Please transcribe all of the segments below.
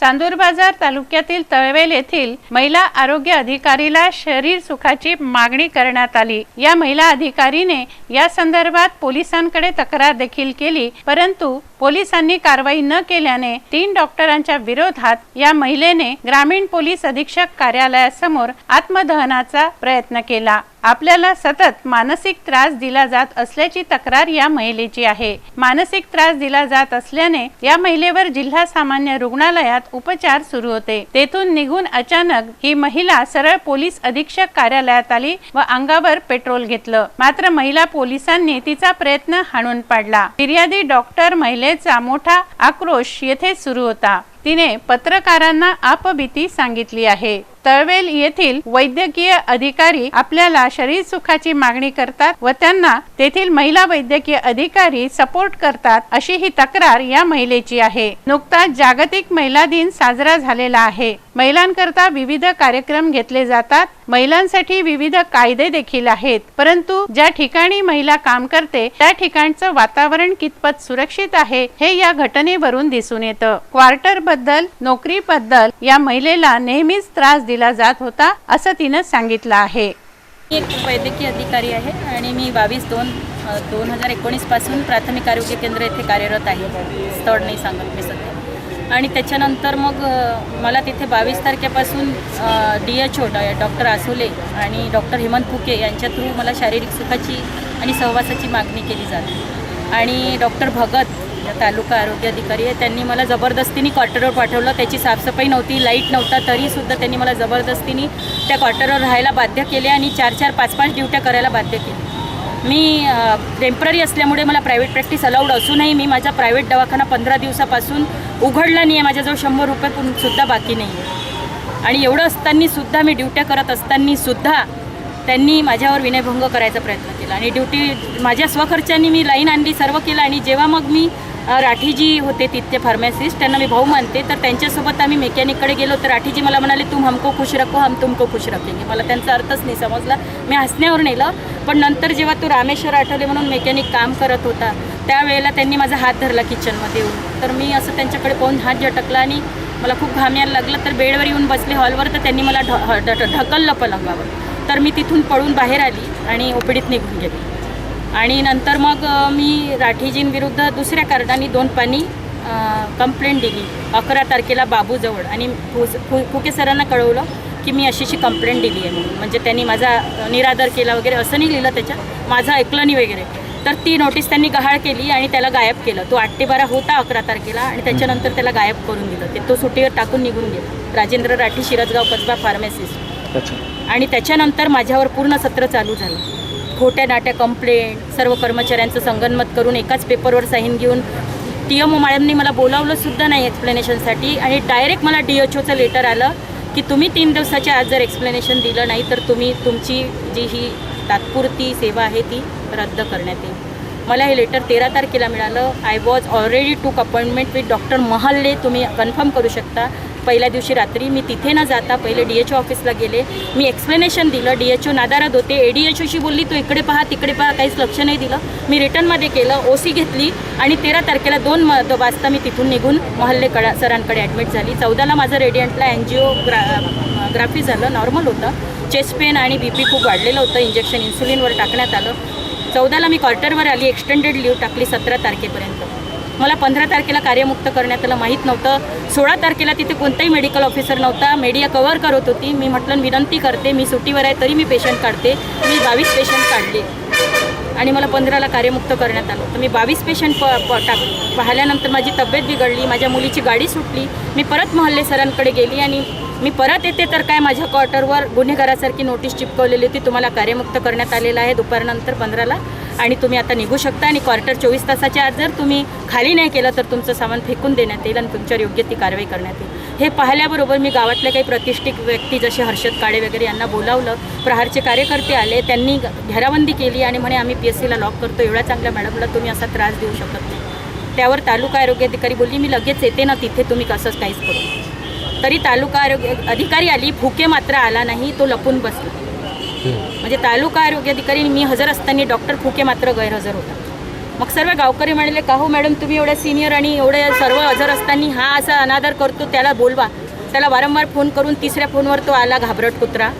चांदूर बाजार तालुक्यातील तळवेल येथील महिला आरोग्य अधिकारीला शरीर सुखाची मागणी करण्यात आली. या महिला अधिकारीने या संदर्भात पोलिसांकडे तक्रार देखील केली परंतु पोलिसांनी कारवाई न केल्याने तीन डॉक्टरांच्या विरोधात या महिलेने ग्रामीण पोलीस अधीक्षक कार्यालयासमोर आत्मदहनाचा प्रयत्न केला. आपल्याला सतत मानसिक त्रास दिला जात असल्याची तक्रार या महिलेची आहे. मानसिक त्रास दिला जात असल्याने या महिलेवर जिल्हा सामान्य रुग्णालयात उपचार सुरू होते. तेथून निघून अचानक ही महिला सरळ पोलीस अधीक्षक कार्यालयात आली व अंगावर पेट्रोल घेतलं. मात्र महिला पोलिसांनी तिचा प्रयत्न हाणून पाडला. फिर्यादी डॉक्टर महिलेचा मोठा आक्रोश येथे सुरू होता. तिने पत्रकारांना आपभीती सांगितली आहे. तळवेल येथील वैद्यकीय अधिकारी आपल्याला शरीर सुखाची मागणी करतात व त्यांना तेथील महिला वैद्यकीय अधिकारी सपोर्ट करतात अशी ही तक्रार या महिलेची आहे. नुकताच जागतिक महिला दिन साजरा झालेला आहे. महिलांकरता विविध कार्यक्रम घेतले जातात. महिलांसाठी विविध कायदे देखील आहेत. परंतु ज्या ठिकाणी महिला काम करते त्या ठिकाणचं वातावरण कितपत सुरक्षित आहे हे या घटनेवरून दिसून येतं. क्वार्टरबद्दल नोकरी बद्दल या महिलेला नेहमीच त्रास दिला जात होता असं तिनं सांगितलं आहे. मी एक वैद्यकीय अधिकारी आहे आणि मी बावीस दोन दोन हजार एकोणीसपासून प्राथमिक आरोग्य केंद्र येथे कार्यरत आहे. स्थळ नाही सांगत मी सध्या. आणि त्याच्यानंतर मग मला तिथे बावीस तारखेपासून D H O doctor Asole आणि डॉक्टर हेमंत फुके यांच्या थ्रू मला शारीरिक सुखाची आणि सहवासाची मागणी केली जाते. आणि डॉक्टर भगत या तालुका आरोग्य अधिकारी आहे त्यांनी मला जबरदस्तीने क्वार्टरवर पाठवलं. त्याची साफसफाई नव्हती लाइट नव्हता तरीसुद्धा त्यांनी मला जबरदस्तीने त्या क्वार्टरवर राहायला बाध्य केले आणि चार चार पाच पाच ड्युट्या करायला बाध्य केली. मी टेंपररी असल्यामुळे मला प्रायव्हेट प्रॅक्टिस अलाउड असूनही मी माझा प्रायव्हेट दवाखाना पंधरा दिवसापासून उघडला नाही आहे माझ्याजवळ शंभर रुपये पण सुद्धा बाकी नाही आहे आणि एवढं असताना सुद्धा मी ड्युट्या करत असताना सुद्धा त्यांनी माझ्यावर विनयभंग करायचा प्रयत्न केला. आणि ड्युटी माझ्या स्वखर्चाने मी लाईन आणली सर्व केलं. आणि जेव्हा मग मी राठीजी होते तिथले फार्मासिस्ट त्यांना मी भाऊ मानते. तर त्यांच्यासोबत आम्ही मेकॅनिककडे गेलो तर राठीजी मला म्हणाले तुम हमको खुश रखो हम तुमको खुश रखेंगे. मला त्यांचा अर्थच नाही समजला. मी हसण्यावर नेलं. पण नंतर जेव्हा तो रामेश्वर आठवले म्हणून मेकॅनिक काम करत होता त्यावेळेला त्यांनी माझा हात धरला किचनमध्ये येऊन. तर मी असं त्यांच्याकडे पाहून हात झटकला आणि मला खूप घाम यायला लागलं. तर बेडवर येऊन बसले हॉलवर तर त्यांनी मला ढ ढ- ढकललं पलंगावर. तर मी तिथून पळून बाहेर आली आणि ओपीडीत निघून गेली. आणि नंतर मग मी राठीजींविरुद्ध दुसऱ्या कारणाने दोन पाणी कंप्लेंट दिली. अकरा तारखेला बाबूजवळ. आणि फुस- फु फुके सरांना कळवलं की मी अशी अशी कंप्लेंट दिली आहे म्हणून. म्हणजे त्यांनी माझा निरादर केला वगैरे असं नाही लिहिलं त्याच्यात. माझं ऐकलं नाही वगैरे. तर ती नोटीस त्यांनी गहाळ केली आणि त्याला गायब केलं. तो आठ ते बारा होता अकरा तारखेला आणि त्याच्यानंतर त्याला गायब करून दिलं. ते तो सुट्टीवर टाकून निघून गेला. राजेंद्र राठी शिरसगाव कसबा फार्मासिस्ट आणि त्याच्यानंतर माझ्यावर पूर्ण सत्र चालू झालं. खोट्या नाट्या कंप्लेंट सर्व कर्मचाऱ्यांचं संगनमत करून एकाच पेपरवर साईन घेऊन टी एम ओ मॅडमनी मला बोलावलंसुद्धा नाही एक्सप्लेनेशनसाठी आणि डायरेक्ट मला डी एच ओचं लेटर आलं की तुम्ही तीन दिवसाच्या आज जर एक्सप्लेनेशन दिलं नाही तर तुम्ही तुमची जी ही तात्पुरती सेवा आहे ती रद्द करण्यात येईल. मला हे लेटर तेरा तारखेला मिळालं. I was already took appointment with doctor Mahalle तुम्ही कन्फर्म करू शकता. पहिल्या दिवशी रात्री मी तिथे न जाता पहिले डी एच ओ ऑफिसला गेले. मी एक्सप्लेनेशन दिलं. डी एच ओ नादारात होते. ए डी एच ओशी बोलली तू इकडे पहा तिकडे पहा. काहीच लक्ष नाही दिलं. मी रिटर्नमध्ये केलं ओ सी घेतली आणि तेरा तारखेला दोन म वाजता मी तिथून निघून महल्ले कडा सरांकडे ॲडमिट झाली. चौदाला माझं रेडियंटला एन जी ओ ग्रा ग्राफी झालं. नॉर्मल होतं. चेस्ट पेन आणि बी पी खूप वाढलेलं होतं. इंजेक्शन इन्सुलिनवर टाकण्यात आलं. चौदाला मी क्वार्टरवर आली. एक्सटेंडेड लीव टाकली सतरा तारखेपर्यंत. मला पंधरा तारखेला कार्यमुक्त करण्यात आलं. माहीत नव्हतं. सोळा तारखेला तिथे कोणताही मेडिकल ऑफिसर नव्हता. मीडिया कव्हर करत होती. मी म्हटलं विनंती करते. मी सुट्टीवर आहे तरी मी पेशंट काढते. मी बावीस पेशंट काढले. आणि मला पंधराला कार्यमुक्त करण्यात आलं. तर मी बावीस पेशंट प प टाक पाहिल्यानंतर माझी तब्येत बिघडली. माझ्या मुलीची गाडी सुटली. मी परत महल्ले सरांकडे गेली आणि मी परत येते तर काय माझ्या क्वार्टरवर गुन्हेगारासारखी नोटीस चिपकवलेली होती. तुम्हाला कार्यमुक्त करण्यात आलेलं आहे. दुपारनंतर पंधराला आणि तुम्ही आता निघू शकता आणि क्वार्टर चोवीस तासाच्या आत जर तुम्ही खाली नाही केलं तर तुमचं सामान फेकून देण्यात येईल आणि तुमच्यावर योग्य ती कारवाई करण्यात येईल. हे पाहिल्याबरोबर मी गावातल्या काही प्रतिष्ठित व्यक्ती जसे हर्षद काळे वगैरे यांना बोलावलं प्रहारचे कार्यकर्ते आले त्यांनी घेराबंदी केली आणि म्हणे आम्ही पी एस सीला लॉक करतो एवढ्या चांगल्या मॅडमला तुम्ही असा त्रास देऊ शकत नाही. त्यावर तालुका आरोग्य अधिकारी बोलली मी लगेच येते ना तिथे तुम्ही कसंच काहीच करू तरी तालुका आरोग्य अधिकारी आली फुके मात्र आला नाही तो लपून बसला. म्हणजे तालुका आरोग्य अधिकारी मी हजर असताना डॉक्टर फुके मात्र गैरहजर होता. मग सर्व गावकरी म्हणाले का हो मॅडम तुम्ही एवढ्या सिनियर आणि एवढे सर्व हजर असताना हा असा अनादर करतो त्याला बोलवा. त्याला वारंवार फोन करून तिसऱ्या फोनवर तो आला घाबरट कुत्रा.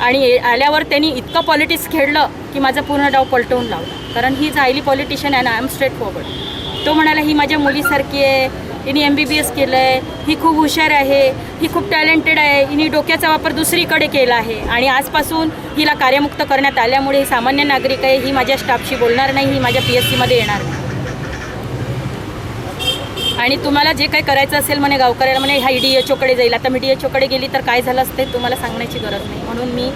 आणि आल्यावर त्यांनी इतकं पॉलिटिक्स खेळलं की माझा पूर्ण डाव पलटवून लावला. कारण ही हायली पॉलिटिशियन ना आय एम स्ट्रेट फॉरवर्ड तो म्हणाला ही माझ्या मुलीसारखी आहे. हिने एम बी बी एस केलं आहे ही खूप हुशार आहे ही खूप टॅलेंटेड आहे हिने डोक्याचा वापर दुसरीकडे केला आहे. आणि आजपासून हिला कार्यमुक्त करण्यात आल्यामुळे ही सामान्य नागरिक आहे ही माझ्या स्टाफशी बोलणार नाही ही माझ्या पी एस सीमध्ये येणार नाही. आणि तुम्हाला जे काही करायचं असेल म्हणे गावकऱ्याला म्हणे हा डी एच ओकडे जाईल. आता मी डी एच ओकडे गेली तर काय झालं असते तुम्हाला सांगण्याची गरज नाही. म्हणून मी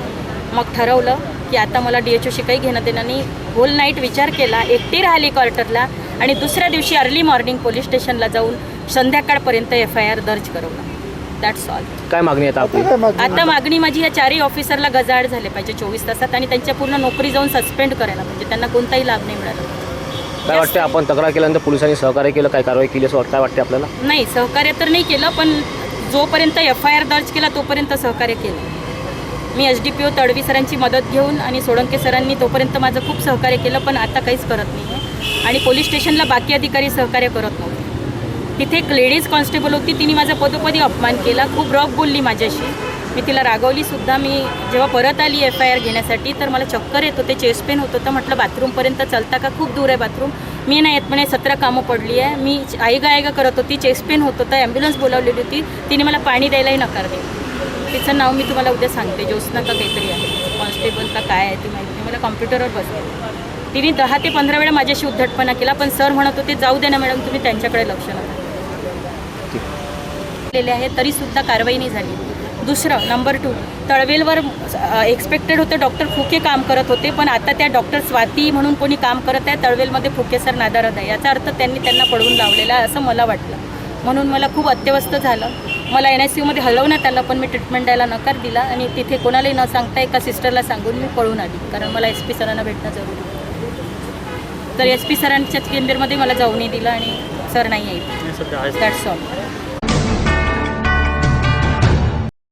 मग ठरवलं की आता मला डी एच ओशी काही घेणं देणं नाही. होल नाईट विचार केला एकटी राहिली क्वार्टरला आणि दुसऱ्या दिवशी अर्ली मॉर्निंग पोलीस स्टेशनला जाऊन संध्याकाळपर्यंत एफ आय आर दर्ज करवला दॅट्स ऑल काय मागणी आहे आता आपली? आता मागणी माझी या चारही ऑफिसरला गजाआड झाले पाहिजे चोवीस तासात आणि त्यांच्या पूर्ण नोकरी जाऊन सस्पेंड करायला पाहिजे. त्यांना कोणताही लाभ नाही मिळाला. काय वाटते आपण तक्रार केल्यानंतर पोलिसांनी सहकार्य केलं? काय कारवाई केली असं वाट- काय वाटते आपल्याला? नाही सहकार्य तर नाही केलं पण जोपर्यंत एफ आय आर दर्ज केला तोपर्यंत सहकार्य केलं. मी H D P O Tadvi सरांची मदत घेऊन आणि सोळंके सरांनी तोपर्यंत माझं खूप सहकार्य केलं पण आता काहीच करत नाही आहे आणि पोलीस स्टेशनला बाकी अधिकारी सहकार्य करत नव्हते. तिथे एक लेडीज कॉन्स्टेबल होती तिने माझा पदोपदी अपमान केला. खूप रॉक बोलली माझ्याशी. मी तिला रागवली सुद्धा. मी जेव्हा परत आली एफ आय आर घेण्यासाठी तर मला चक्कर येत होते चेस्ट पेन होत होतं. म्हटलं बाथरूमपर्यंत चलता का? खूप दूर आहे बाथरूम मी नाही येत म्हणे सतरा कामं पडली आहे. मी आईगा आईगा करत होती. चेस्ट पेन होत होता. ॲम्ब्युलन्स बोलावलेली होती. तिने मला पाणी द्यायलाही नकार दिला. तिचं नाव मी तुम्हाला उद्या सांगते. ज्योत्स्ना का काहीतरी आहे. कॉन्स्टेबल का काय आहे ती माहिती मला कॉम्प्युटरवर बसले तिने दहा ते पंधरा वेळा माझ्याशी उद्धटपणा केला. पण सर म्हणत होते जाऊ दे ना मॅडम तुम्ही त्यांच्याकडे लक्ष नका. केलेले आहे तरीसुद्धा कारवाई नाही झाली. दुसरं नंबर टू तळवेलवर एक्सपेक्टेड होतं डॉक्टर फुके काम करत होते पण आता त्या डॉक्टर स्वाती म्हणून कोणी काम करत आहे तळवेलमध्ये फुके सर नादारद आहे. याचा अर्थ त्यांनी त्यांना पडवून लावलेला आहे असं मला वाटलं. म्हणून मला खूप अत्यवस्थ झालं. मला एन एस यूमध्ये हलवण्यात आलं पण मी ट्रीटमेंट द्यायला नकार दिला आणि तिथे कोणालाही न सांगता एका सिस्टरला सांगून मी पळून आली कारण मला एस पी सरांना भेटणं जरुरी. तर एस पी सरांच्या केंद्रमध्ये मला जाऊ नाही दिलं आणि सर नाही आहे दॅट्स ऑल